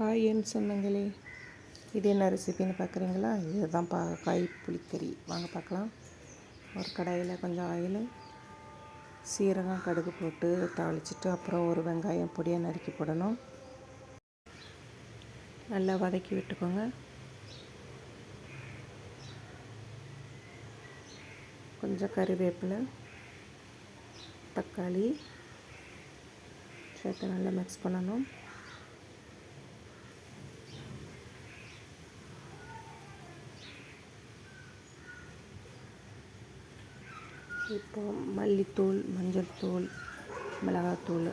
Hi என் சொந்தங்களே இது என்ன ரெசிபின்னு பார்க்குறீங்களா இதுதான் பா காய் புளிக்கறி. வாங்க பார்க்கலாம் ஒரு கடாயில் கொஞ்சம் ஆயில் சீரகம் கடுகு போட்டு தாளிச்சிட்டு அப்புறம் ஒரு வெங்காயம் பொடியாக நறுக்கி போடணும். நல்லா வதக்கி விட்டுக்கோங்க. கொஞ்சம் கறிவேப்பிலை தக்காளி சேர்த்து நல்லா மிக்ஸ் பண்ணணும். இப்போ மல்லித்தூள் மஞ்சள் தூள் மிளகாத்தூள்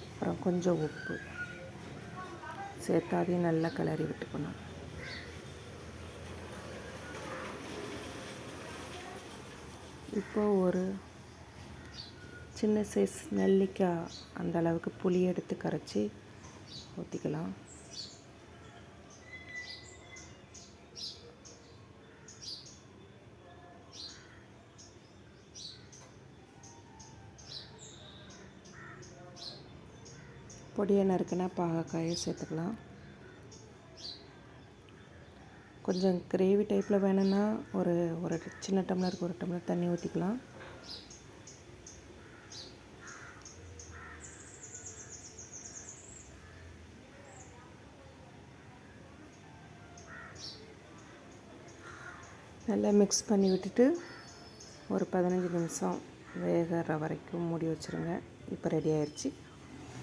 அப்புறம் கொஞ்சம் உப்பு. சேர்த்து அதையும் நல்லா கிளறி விட்டுக்கணும். இப்போ ஒரு சின்ன சைஸ் நெல்லிக்காய் அந்த அளவுக்கு புளி எடுத்து கரைச்சி ஊற்றிக்கலாம் பொடியை நறுக்கினா பாகக்காயை சேர்த்துக்கலாம். கொஞ்சம் கிரேவி டைப்பில் வேணும்னா ஒரு ஒரு சின்ன டம்ளருக்கு ஒரு டம்ளர் தண்ணி ஊற்றிக்கலாம் நல்லா மிக்ஸ் பண்ணி விட்டுட்டு ஒரு பதினஞ்சு நிமிஷம் வேகிற வரைக்கும் மூடி வச்சுருங்க. இப்போ ரெடி ஆயிடுச்சு